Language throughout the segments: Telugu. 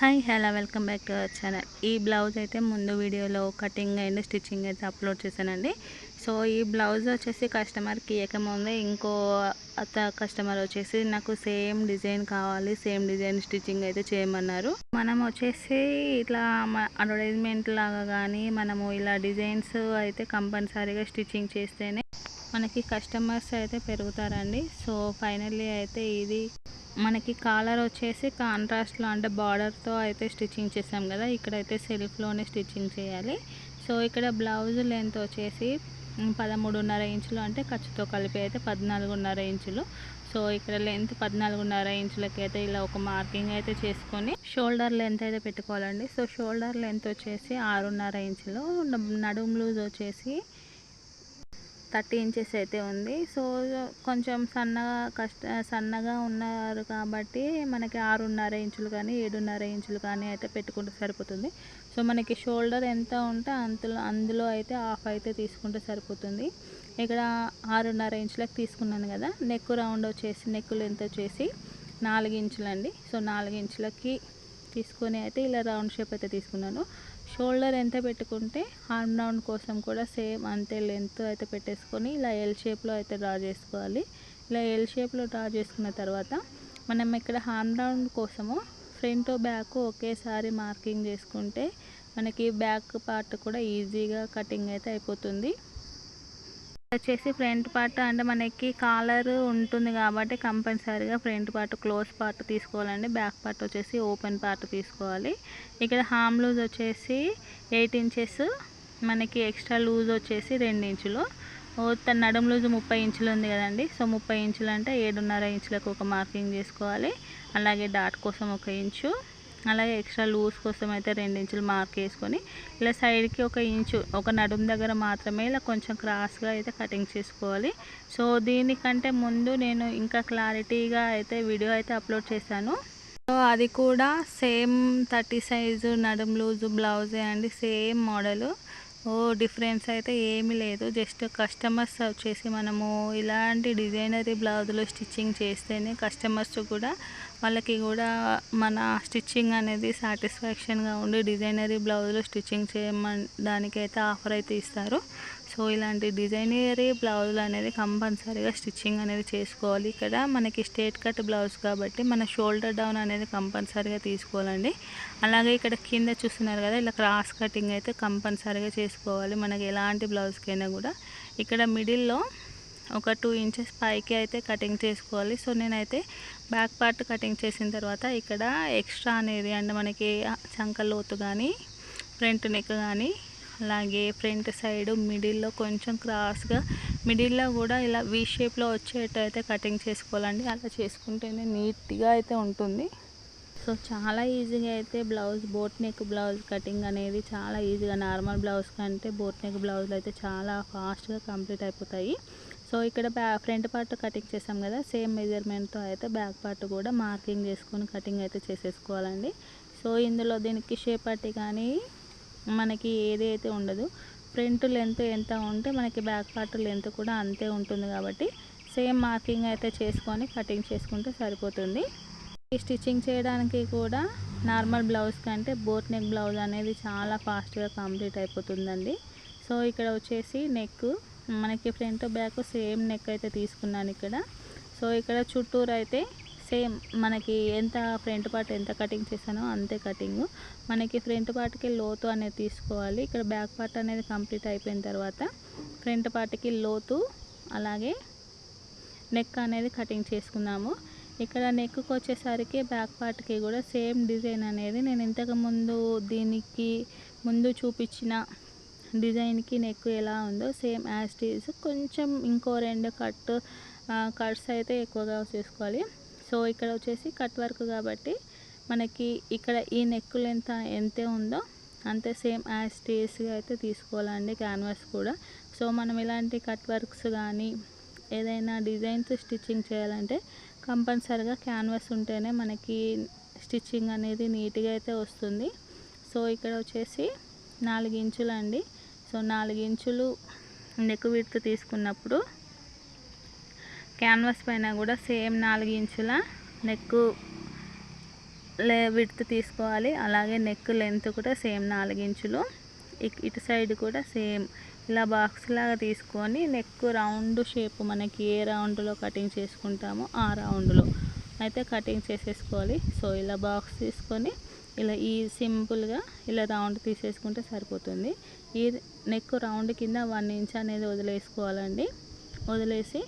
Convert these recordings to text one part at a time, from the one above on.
Hi hello welcome back to our channel ఈ బ్లౌజ్ అయితే ముందు వీడియోలో కటింగ్ అండ్ స్టిచ్చింగ్ అయితే అప్లోడ్ చేశానండి. సో ఈ బ్లౌజ్ వచ్చేసి కస్టమర్కి ఇవ్వకముందే ఇంకో అత్త కస్టమర్ వచ్చేసి నాకు సేమ్ డిజైన్ కావాలి సేమ్ డిజైన్ స్టిచ్చింగ్ అయితే చేయమన్నారు. మనం వచ్చేసి ఇట్లా అడ్వర్టైజ్మెంట్ లాగా కానీ మనము ఇలా డిజైన్స్ అయితే కంపల్సరీగా స్టిచ్చింగ్ చేస్తేనే మనకి కస్టమర్స్ అయితే పెరుగుతారండి. సో ఫైనల్లీ అయితే ఇది మనకి కాలర్ వచ్చేసి కాంట్రాస్ట్లో అంటే బార్డర్తో అయితే స్టిచ్చింగ్ చేసాం కదా ఇక్కడైతే సెల్ఫ్లోనే స్టిచ్చింగ్ చేయాలి. సో ఇక్కడ బ్లౌజ్ లెంత్ వచ్చేసి పదమూడున్నర ఇంచులు అంటే ఖర్చుతో కలిపి అయితే పద్నాలుగున్నర ఇంచులు. సో ఇక్కడ లెంత్ పద్నాలుగున్నర ఇంచులకి అయితే ఇలా ఒక మార్కింగ్ అయితే చేసుకొని షోల్డర్ లెంత్ అయితే పెట్టుకోవాలండి. సో షోల్డర్ లెంత్ వచ్చేసి ఆరున్నర ఇంచులు. నడుము లూజ్ వచ్చేసి థర్టీ ఇంచెస్ అయితే ఉంది. సో కొంచెం సన్నగా కష్ట సన్నగా ఉన్నారు కాబట్టి మనకి ఆరున్నర ఇంచులు కానీ ఏడున్నర ఇంచులు కానీ అయితే పెట్టుకుంటే సరిపోతుంది. సో మనకి షోల్డర్ ఎంత ఉంటే అంతలో అందులో అయితే హాఫ్ అయితే తీసుకుంటే సరిపోతుంది. ఇక్కడ ఆరున్నర ఇంచులకు తీసుకున్నాను కదా నెక్ రౌండ్ వచ్చేసి నెక్ లెంత్ వచ్చేసి నాలుగు ఇంచులండి. సో నాలుగు ఇంచులకి తీసుకొని అయితే ఇలా రౌండ్ షేప్ అయితే తీసుకున్నాను. షోల్డర్ ఎంత పెట్టుకుంటే హార్మ్ రౌండ్ కోసం కూడా సేమ్ అంతే లెంత్ అయితే పెట్టేసుకొని ఇలా ఎల్ షేప్లో అయితే డ్రా చేసుకోవాలి. ఇలా ఎల్ షేప్లో డ్రా చేసుకున్న తర్వాత మనం ఇక్కడ హార్మ్ రౌండ్ కోసము ఫ్రంట్ బ్యాక్ ఒకేసారి మార్కింగ్ చేసుకుంటే మనకి బ్యాక్ పార్ట్ కూడా ఈజీగా కటింగ్ అయితే అయిపోతుంది. వచ్చేసి ఫ్రంట్ పార్ట్ అంటే మనకి కాలర్ ఉంటుంది కాబట్టి కంపల్సరీగా ఫ్రంట్ పార్ట్ క్లోజ్ పార్ట్ తీసుకోవాలండి. బ్యాక్ పార్ట్ వచ్చేసి ఓపెన్ పార్ట్ తీసుకోవాలి. ఇక్కడ హామ్ లూజ్ వచ్చేసి ఎయిట్ ఇంచెస్ మనకి ఎక్స్ట్రా లూజ్ వచ్చేసి రెండు ఇంచులు. తన నడుం లూజ్ ముప్పై ఇంచులు ఉంది కదండి. సో ముప్పై ఇంచులు అంటే ఏడున్నర ఇంచులకు ఒక మార్కింగ్ చేసుకోవాలి. అలాగే డాట్ కోసం ఒక ఇంచు. అలాగే ఎక్స్ట్రా లూజ్ కోసం అయితే రెండు ఇంచులు మార్క్ వేసుకొని ఇలా సైడ్కి ఒక ఇంచు ఒక నడుం దగ్గర మాత్రమే ఇలా కొంచెం క్రాస్గా అయితే కటింగ్ చేసుకోవాలి. సో దీనికంటే ముందు నేను ఇంకా క్లారిటీగా అయితే వీడియో అయితే అప్లోడ్ చేశాను. సో అది కూడా సేమ్ థర్టీ సైజు నడుం లూజు బ్లౌజే అండి సేమ్ మోడలు. ఓ డిఫరెన్స్ అయితే ఏమీ లేదు. జస్ట్ కస్టమర్స్ వచ్చేసి మనము ఇలాంటి డిజైనరీ బ్లౌజులు స్టిచ్చింగ్ చేస్తేనే కస్టమర్స్ కూడా వాళ్ళకి కూడా మన స్టిచ్చింగ్ అనేది సాటిస్ఫాక్షన్గా ఉండి డిజైనరీ బ్లౌజులు స్టిచ్చింగ్ చేయమని దానికైతే ఆఫర్ అయితే ఇస్తారు. సో ఇలాంటి డిజైనరీ బ్లౌజులు అనేది కంపల్సరీగా స్టిచ్చింగ్ అనేది చేసుకోవాలి. ఇక్కడ మనకి స్ట్రేట్ కట్ బ్లౌజ్ కాబట్టి మన షోల్డర్ డౌన్ అనేది కంపల్సరీగా తీసుకోవాలండి. అలాగే ఇక్కడ కింద చూస్తున్నారు కదా ఇలా క్రాస్ కటింగ్ అయితే కంపల్సరీగా చేసుకోవాలి. మనకి ఎలాంటి బ్లౌజ్కైనా కూడా. ఇక్కడ మిడిల్లో ఒక టూ ఇంచెస్ పైకి అయితే కటింగ్ చేసుకోవాలి. సో నేనైతే బ్యాక్ పార్ట్ కటింగ్ చేసిన తర్వాత ఇక్కడ ఎక్స్ట్రా అనేది అంటే మనకి చంక లోతు కానీ ఫ్రంట్ నెక్ కానీ అలాగే ఫ్రంట్ సైడ్ మిడిల్లో కొంచెం క్రాస్గా మిడిల్లో కూడా ఇలా వీ షేప్లో వచ్చేటైతే అయితే కటింగ్ చేసుకోవాలండి. అలా చేసుకుంటేనే నీట్గా అయితే ఉంటుంది. సో చాలా ఈజీగా అయితే blouse boat neck blouse cutting అనేది చాలా ఈజీగా నార్మల్ బ్లౌజ్ కంటే బోట్ నెక్ బ్లౌజ్లు అయితే చాలా ఫాస్ట్గా కంప్లీట్ అయిపోతాయి. సో ఇక్కడ బ్యా ఫ్రంట్ పార్ట్ కటింగ్ చేసాం కదా సేమ్ మెజర్మెంట్తో అయితే బ్యాక్ పార్ట్ కూడా మార్కింగ్ చేసుకొని కటింగ్ అయితే చేసేసుకోవాలండి. సో ఇందులో దీనికి షేప్ పట్టి కానీ మనకి ఏది అయితే ఉండదు. ఫ్రంట్ లెంత్ ఎంత ఉంటే మనకి బ్యాక్ పార్ట్ లెంత్ కూడా అంతే ఉంటుంది కాబట్టి సేమ్ మార్కింగ్ అయితే చేసుకొని కటింగ్ చేసుకుంటే సరిపోతుంది. ఈ స్టిచ్చింగ్ చేయడానికి కూడా నార్మల్ బ్లౌజ్ కంటే బోట్ నెక్ బ్లౌజ్ అనేది చాలా ఫాస్ట్గా కంప్లీట్ అయిపోతుందండి. సో ఇక్కడ వచ్చేసి నెక్ మనకి ఫ్రంట్ బ్యాక్ సేమ్ నెక్ అయితే తీసుకున్నాను ఇక్కడ. సో ఇక్కడ చుట్టూరు అయితే సేమ్ మనకి ఎంత ఫ్రంట్ పార్ట్ ఎంత కటింగ్ చేశానో అంతే కటింగ్ మనకి ఫ్రంట్ పార్ట్కి లోతు అనేది తీసుకోవాలి. ఇక్కడ బ్యాక్ పార్ట్ అనేది కంప్లీట్ అయిపోయిన తర్వాత ఫ్రంట్ పార్ట్కి లోతు అలాగే నెక్ అనేది కటింగ్ చేసుకున్నాము. ఇక్కడ నెక్కి వచ్చేసరికి బ్యాక్ పార్ట్కి కూడా సేమ్ డిజైన్ అనేది నేను ఇంతకుముందు దీనికి ముందు చూపించిన డిజైన్కి నెక్ ఎలా ఉందో సేమ్ యాజ్ టీజ్ కొంచెం ఇంకో రెండు కట్ కట్స్ అయితే ఎక్కువగా చేసుకోవాలి. సో ఇక్కడ వచ్చేసి కట్ వర్క్ కాబట్టి మనకి ఇక్కడ ఈ నెక్ లెంత్ ఎంతే ఉందో అంతే సేమ్ యాజ్ టీస్గా అయితే తీసుకోవాలండి క్యాన్వాస్ కూడా. సో మనం ఇలాంటి కట్ వర్క్స్ కానీ ఏదైనా డిజైన్స్ స్టిచ్చింగ్ చేయాలంటే కంపల్సరిగా క్యాన్వాస్ ఉంటేనే మనకి స్టిచ్చింగ్ అనేది నీట్గా అయితే వస్తుంది. సో ఇక్కడ వచ్చేసి నాలుగు ఇంచులండి. అండి సో నాలుగు ఇంచులు నెక్ విడ్త్ తీసుకున్నప్పుడు క్యాన్వాస్ పైన కూడా సేమ్ నాలుగు ఇంచుల నెక్ లే విడ్త్ తీసుకోవాలి. అలాగే నెక్ లెంత్ కూడా సేమ్ నాలుగు ఇంచులు ఇటు సైడ్ కూడా సేమ్. ఇలా బాక్స్ లాగా తీసుకొని నెక్ రౌండ్ షేప్ మనకి ఏ రౌండ్లో కటింగ్ చేసుకుంటామో ఆ రౌండ్లో అయితే కటింగ్ చేసేసుకోవాలి. సో ఇలా బాక్స్ తీసుకొని ఇలా ఈ సింపుల్గా ఇలా రౌండ్ తీసేసుకుంటే సరిపోతుంది. ఈ నెక్ రౌండ్ కింద వన్ ఇంచ్ అనేది వదిలేసుకోవాలండి. వదిలేసి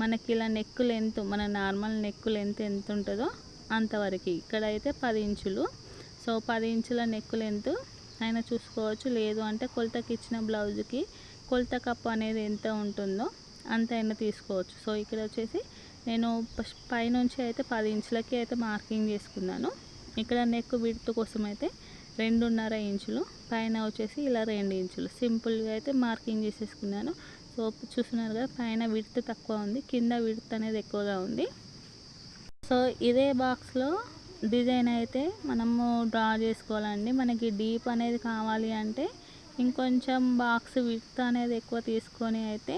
మనకి ఇలా నెక్ లెంత్ మన నార్మల్ నెక్ లెంత్ ఎంత ఉంటుందో అంతవరకు. ఇక్కడ అయితే పది ఇంచులు. సో పది ఇంచుల నెక్ లెంత్ అయినా చూసుకోవచ్చు. లేదు అంటే కొలతకి ఇచ్చిన బ్లౌజ్కి కొలత కప్పు అనేది ఎంత ఉంటుందో అంత అయినా తీసుకోవచ్చు. సో ఇక్కడ వచ్చేసి నేను పైనుంచి అయితే పది ఇంచులకి అయితే మార్కింగ్ చేసుకున్నాను. ఇక్కడ నెక్ విడ్త్ కోసం అయితే రెండున్నర ఇంచులు పైన వచ్చేసి ఇలా రెండు ఇంచులు. సింపుల్గా అయితే మార్కింగ్ చేసేసుకున్నాను. సో చూస్తున్నారు కదా పైన విడ్త్ తక్కువ ఉంది కింద విడ్త్ అనేది ఎక్కువగా ఉంది. సో ఇదే బాక్స్లో డిజైన్ అయితే మనము డ్రా చేసుకోవాలండి. మనకి డీప్ అనేది కావాలి అంటే ఇంకొంచెం బాక్స్ విడ్త్ అనేది ఎక్కువ తీసుకొని అయితే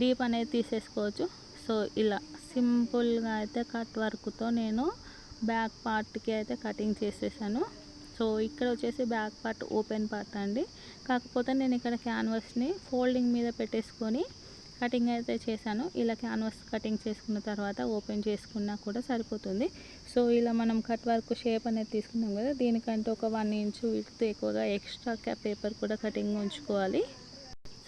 డీప్ అనేది తీసేసుకోవచ్చు. సో ఇలా సింపుల్గా అయితే కట్ వర్క్తో నేను బ్యాక్ పార్ట్కి అయితే కటింగ్ చేసేసాను. సో ఇక్కడ వచ్చేసి బ్యాక్ పార్ట్ ఓపెన్ పార్ట్ అండి. కాకపోతే నేను ఇక్కడ క్యాన్వాస్ని ఫోల్డింగ్ మీద పెట్టేసుకొని కటింగ్ అయితే చేశాను. ఇలా క్యాన్వాస్ కటింగ్ చేసుకున్న తర్వాత ఓపెన్ చేసుకున్నా కూడా సరిపోతుంది. సో ఇలా మనం కట్ వర్క్ షేప్ అనేది తీసుకున్నాం కదా దీనికంటే ఒక వన్ ఇంచు విడ్త్ ఎక్కువగా ఎక్స్ట్రా పేపర్ కూడా కటింగ్ ఉంచుకోవాలి.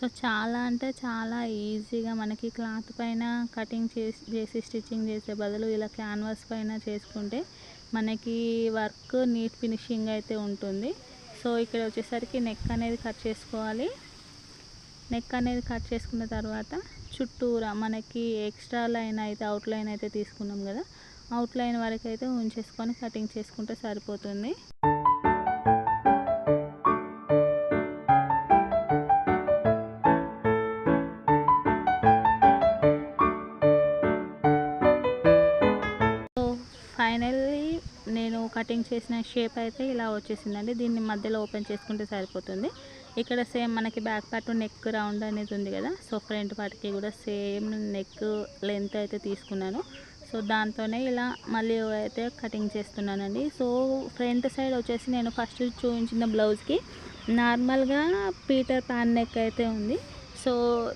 సో చాలా అంటే చాలా ఈజీగా మనకి క్లాత్ పైన కటింగ్ చేసి చేసి స్టిచ్చింగ్ చేసే బదులు ఇలా క్యాన్వాస్ పైన చేసుకుంటే మనకి వర్క్ నీట్ ఫినిషింగ్ అయితే ఉంటుంది. సో ఇక్కడ వచ్చేసరికి నెక్ అనేది కట్ చేసుకోవాలి. నెక్ అనేది కట్ చేసుకున్న తర్వాత చుట్టూరా మనకి ఎక్స్ట్రా లైన్ అయితే అవుట్ లైన్ అయితే తీసుకున్నాం కదా అవుట్ లైన్ వరకు అయితే ఉంచేసుకొని కటింగ్ చేసుకుంటే సరిపోతుంది. కటింగ్ చేసిన షేప్ అయితే ఇలా వచ్చేసిందండి. దీన్ని మధ్యలో ఓపెన్ చేసుకుంటే సరిపోతుంది. ఇక్కడ సేమ్ మనకి బ్యాక్ పార్ట్ నెక్ రౌండ్ అనేది ఉంది కదా. సో ఫ్రంట్ పార్ట్కి కూడా సేమ్ నెక్ లెంత్ అయితే తీసుకున్నాను. సో దాంతోనే ఇలా మళ్ళీ అయితే కటింగ్ చేస్తున్నానండి. సో ఫ్రంట్ సైడ్ వచ్చేసి నేను ఫస్ట్ చూపించిన బ్లౌజ్కి నార్మల్గా పీటర్ ప్యాన్ నెక్ అయితే ఉంది. సో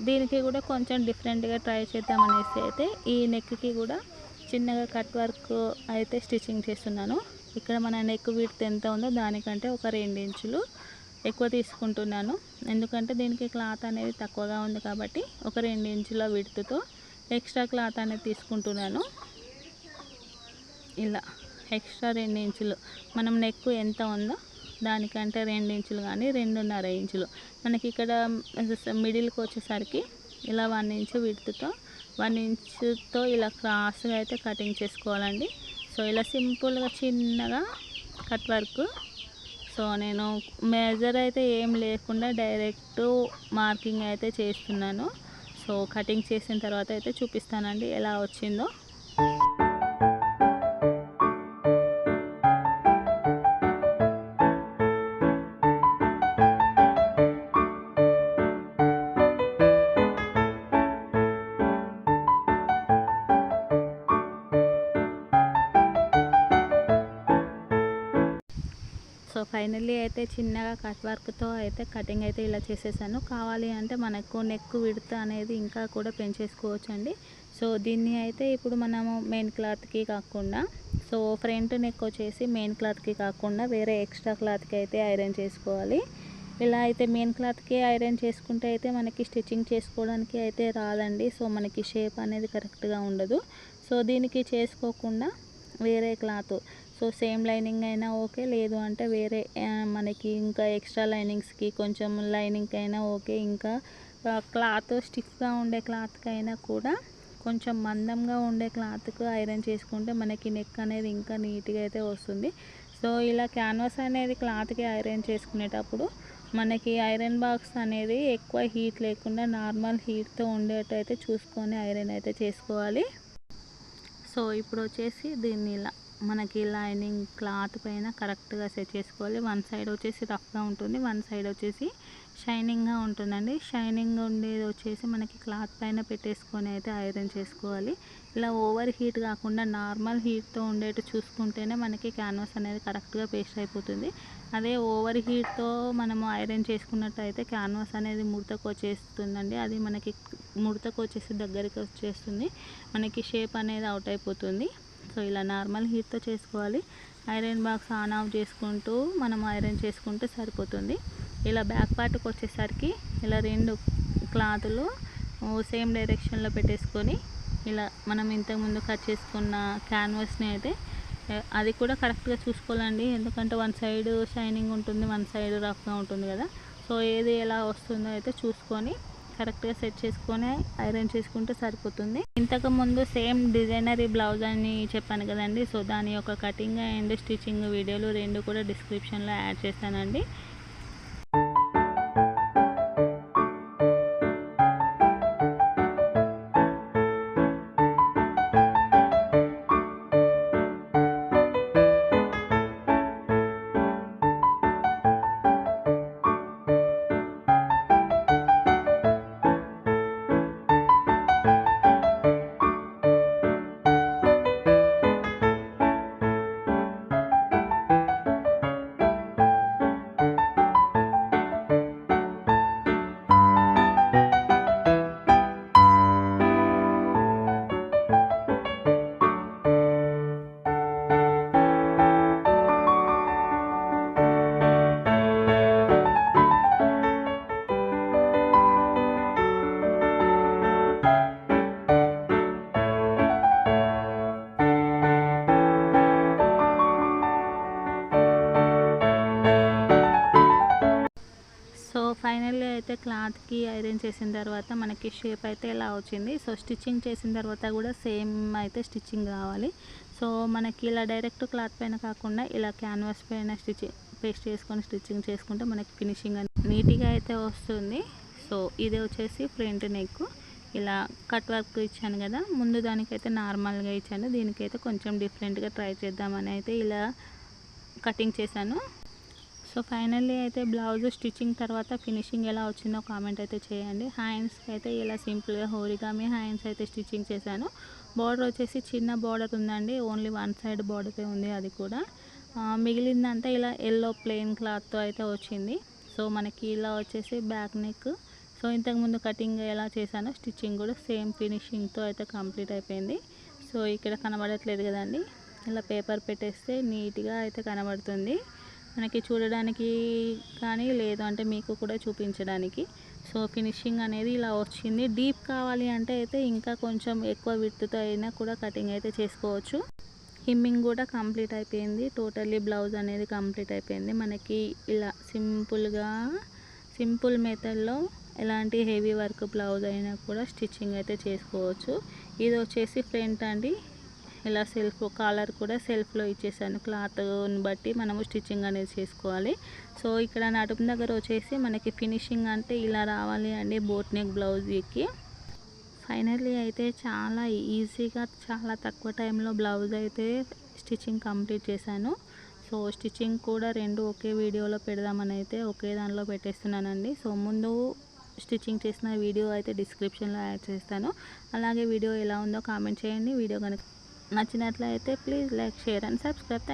దీనికి కూడా కొంచెం డిఫరెంట్గా ట్రై చేద్దామనేసి అయితే ఈ నెక్కి కూడా చిన్నగా కట్ వర్క్ అయితే స్టిచ్చింగ్ చేస్తున్నాను. ఇక్కడ మన నెక్ వీడ్త్ ఎంత ఉందో దానికంటే ఒక రెండు ఇంచులు ఎక్కువ తీసుకుంటున్నాను. ఎందుకంటే దీనికి క్లాత్ అనేది తక్కువగా ఉంది కాబట్టి ఒక రెండు ఇంచుల విడుతుతో ఎక్స్ట్రా క్లాత్ అనేది తీసుకుంటున్నాను. ఇలా ఎక్స్ట్రా రెండు ఇంచులు. మనం నెక్ ఎంత ఉందో దానికంటే రెండు ఇంచులు కానీ రెండున్నర ఇంచులు. మనకి ఇక్కడ మిడిల్కి వచ్చేసరికి ఇలా వన్ ఇంచు విడుతుతో వన్ ఇంచుతో ఇలా క్రాస్గా అయితే కటింగ్ చేసుకోవాలండి. సో ఇలా సింపుల్గా చిన్నగా కట్ వర్క్. సో నేను మెజర్ అయితే ఏం లేకుండా డైరెక్ట్ మార్కింగ్ అయితే చేస్తున్నాను. సో కటింగ్ చేసిన తర్వాత అయితే చూపిస్తానండి ఎలా వచ్చిందో. సో ఫైనల్లీ అయితే చిన్నగా కట్ వర్క్తో అయితే కటింగ్ అయితే ఇలా చేసేసాను. కావాలి అంటే మనకు నెక్ విడత అనేది ఇంకా కూడా పెంచేసుకోవచ్చు అండి సో దీన్ని అయితే ఇప్పుడు మనము మెయిన్ క్లాత్కి కాకుండా సో ఫ్రంట్ నెక్ వచ్చేసి మెయిన్ క్లాత్కి కాకుండా వేరే ఎక్స్ట్రా క్లాత్కి అయితే ఐరన్ చేసుకోవాలి. ఇలా అయితే మెయిన్ క్లాత్కి ఐరన్ చేసుకుంటే అయితే మనకి స్టిచ్చింగ్ చేసుకోవడానికి అయితే రాదండి. సో మనకి షేప్ అనేది కరెక్ట్గా ఉండదు. సో దీనికి చేసుకోకుండా వేరే క్లాత్ సో సేమ్ లైనింగ్ అయినా ఓకే లేదు అంటే వేరే మనకి ఇంకా ఎక్స్ట్రా లైనింగ్స్కి కొంచెం లైనింగ్ అయినా ఓకే ఇంకా క్లాత్ స్టిఫ్గా ఉండే క్లాత్కి అయినా కూడా కొంచెం మందంగా ఉండే క్లాత్కు ఐరన్ చేసుకుంటే మనకి నెక్ అనేది ఇంకా నీట్గా అయితే వస్తుంది. సో ఇలా క్యాన్వాస్ అనేది క్లాత్కి ఐరన్ చేసుకునేటప్పుడు మనకి ఐరన్ బాక్స్ అనేది ఎక్కువ హీట్ లేకుండా నార్మల్ హీట్తో ఉండేటైతే చూసుకొని ఐరన్ అయితే చేసుకోవాలి. సో ఇప్పుడు వచ్చేసి దీన్ని ఇలా మనకి లైనింగ్ క్లాత్ పైన కరెక్ట్గా సెట్ చేసుకోవాలి. వన్ సైడ్ వచ్చేసి రఫ్గా ఉంటుంది వన్ సైడ్ వచ్చేసి షైనింగ్గా ఉంటుందండి. షైనింగ్ ఉండేది వచ్చేసి మనకి క్లాత్ పైన పెట్టేసుకొని అయితే ఐరన్ చేసుకోవాలి. ఇలా ఓవర్ హీట్ కాకుండా నార్మల్ హీట్తో ఉండేట్టు చూసుకుంటేనే మనకి క్యాన్వాస్ అనేది కరెక్ట్గా పేస్ట్ అయిపోతుంది. అదే ఓవర్ హీట్తో మనము ఐరన్ చేసుకున్నట్టయితే క్యాన్వాస్ అనేది ముడతకు వచ్చేస్తుందండి. అది మనకి ముడతకు వచ్చేసి దగ్గరికి వచ్చేస్తుంది. మనకి షేప్ అనేది అవుట్ అయిపోతుంది. సో ఇలా నార్మల్ హీట్తో చేసుకోవాలి. ఐరన్ బాక్స్ ఆన్ ఆఫ్ చేసుకుంటూ మనం ఐరన్ చేసుకుంటే సరిపోతుంది. ఇలా బ్యాక్ పార్ట్కి వచ్చేసరికి ఇలా రెండు క్లాతులు సేమ్ డైరెక్షన్లో పెట్టేసుకొని ఇలా మనం ఇంతకుముందు కట్ చేసుకున్న క్యాన్వాస్ని అయితే అది కూడా కరెక్ట్గా చూసుకోవాలండి. ఎందుకంటే వన్ సైడ్ షైనింగ్ ఉంటుంది వన్ సైడ్ రఫ్గా ఉంటుంది కదా. సో ఏది ఎలా వస్తుందో అయితే చూసుకొని కరెక్ట్గా సెట్ చేసుకొని ఐరన్ చేసుకుంటే సరిపోతుంది. ఇంతకు ముందు సేమ్ డిజైనరీ బ్లౌజ్ అని చెప్పాను కదండి. సో దాని యొక్క కటింగ్ అండ్ స్టిచ్చింగ్ వీడియోలు రెండు కూడా డిస్క్రిప్షన్లో యాడ్ చేస్తానండి. స్టిచ్చింగ్ చేసిన తర్వాత మనకి షేప్ అయితే ఇలా వచ్చింది? సో స్టిచ్చింగ్ చేసిన తర్వాత కూడా సేమ్ అయితే స్టిచ్చింగ్ కావాలి. సో మనకి ఇలా డైరెక్ట్ క్లాత్ పైన కాకుండా ఇలా క్యాన్వాస్ పైన స్టిచ్చింగ్ పేస్ట్ చేసుకొని స్టిచ్చింగ్ చేసుకుంటే మనకి ఫినిషింగ్ నీట్గా అయితే వస్తుంది. సో ఇది వచ్చేసి ఫ్రంట్ నెక్. ఇలా కట్ వర్క్ ఇచ్చాను కదా ముందు దానికైతే నార్మల్గా ఇచ్చాను. దీనికైతే కొంచెం డిఫరెంట్గా ట్రై చేద్దామని అయితే ఇలా కటింగ్ చేశాను. సో ఫైనల్లీ అయితే బ్లౌజ్ స్టిచ్చింగ్ తర్వాత ఫినిషింగ్ ఎలా వచ్చిందో కామెంట్ అయితే చేయండి. హ్యాండ్స్కి అయితే ఇలా సింపుల్గా హోరిగామి హ్యాండ్స్ అయితే స్టిచ్చింగ్ చేశాను. బార్డర్ వచ్చేసి చిన్న బార్డర్ ఉందండి. ఓన్లీ వన్ సైడ్ బార్డరే ఉంది అది కూడా. మిగిలిందంతా ఇలా ఎల్లో ప్లెయిన్ క్లాత్తో అయితే వచ్చింది. సో మనకి ఇలా వచ్చేసి బ్యాక్ నెక్. సో ఇంతకుముందు కటింగ్ ఎలా చేశానో స్టిచ్చింగ్ కూడా సేమ్ ఫినిషింగ్తో అయితే కంప్లీట్ అయిపోయింది. సో ఇక్కడ కనబడట్లేదు కదండి. ఇలా పేపర్ పెట్టేస్తే నీట్గా అయితే కనబడుతుంది. మనకి చూడడానికి కానీ లేదు. అంటే మీకు కూడా చూపించడానికి. సో ఫినిషింగ్ అనేది ఇలా వచ్చింది. డీప్ కావాలి అంటే అయితే ఇంకా కొంచెం ఎక్కువ విత్తుతో అయినా కూడా కటింగ్ అయితే చేసుకోవచ్చు. హిమ్మింగ్ కూడా కంప్లీట్ అయిపోయింది. టోటల్లీ బ్లౌజ్ అనేది కంప్లీట్ అయిపోయింది. మనకి ఇలా సింపుల్గా సింపుల్ మెథడ్లో ఎలాంటి హెవీ వర్క్ బ్లౌజ్ అయినా కూడా స్టిచ్చింగ్ అయితే చేసుకోవచ్చు. ఇది వచ్చేసి ఫ్రంట్ అండి. ఇలా సెల్ఫ్ కాలర్ కూడా సెల్ఫ్లో ఇచ్చేసాను. క్లాత్ని బట్టి మనము స్టిచ్చింగ్ అనేది చేసుకోవాలి. సో ఇక్కడ నడుము దగ్గర వచ్చేసి మనకి ఫినిషింగ్ అంటే ఇలా రావాలి అండి బోట్ నెక్ బ్లౌజ్కి ఫైనల్లీ అయితే చాలా ఈజీగా చాలా తక్కువ టైంలో బ్లౌజ్ అయితే స్టిచ్చింగ్ కంప్లీట్ చేశాను. సో స్టిచ్చింగ్ కూడా రెండు ఒకే వీడియోలో పెడదామని అయితే ఒకే దానిలో పెట్టేస్తున్నానండి. సో ముందు స్టిచ్చింగ్ చేసిన వీడియో అయితే డిస్క్రిప్షన్లో యాడ్ చేస్తాను. అలాగే వీడియో ఎలా ఉందో కామెంట్ చేయండి. వీడియో కనుక నచ్చినట్లయితే please like share and subscribe. Thank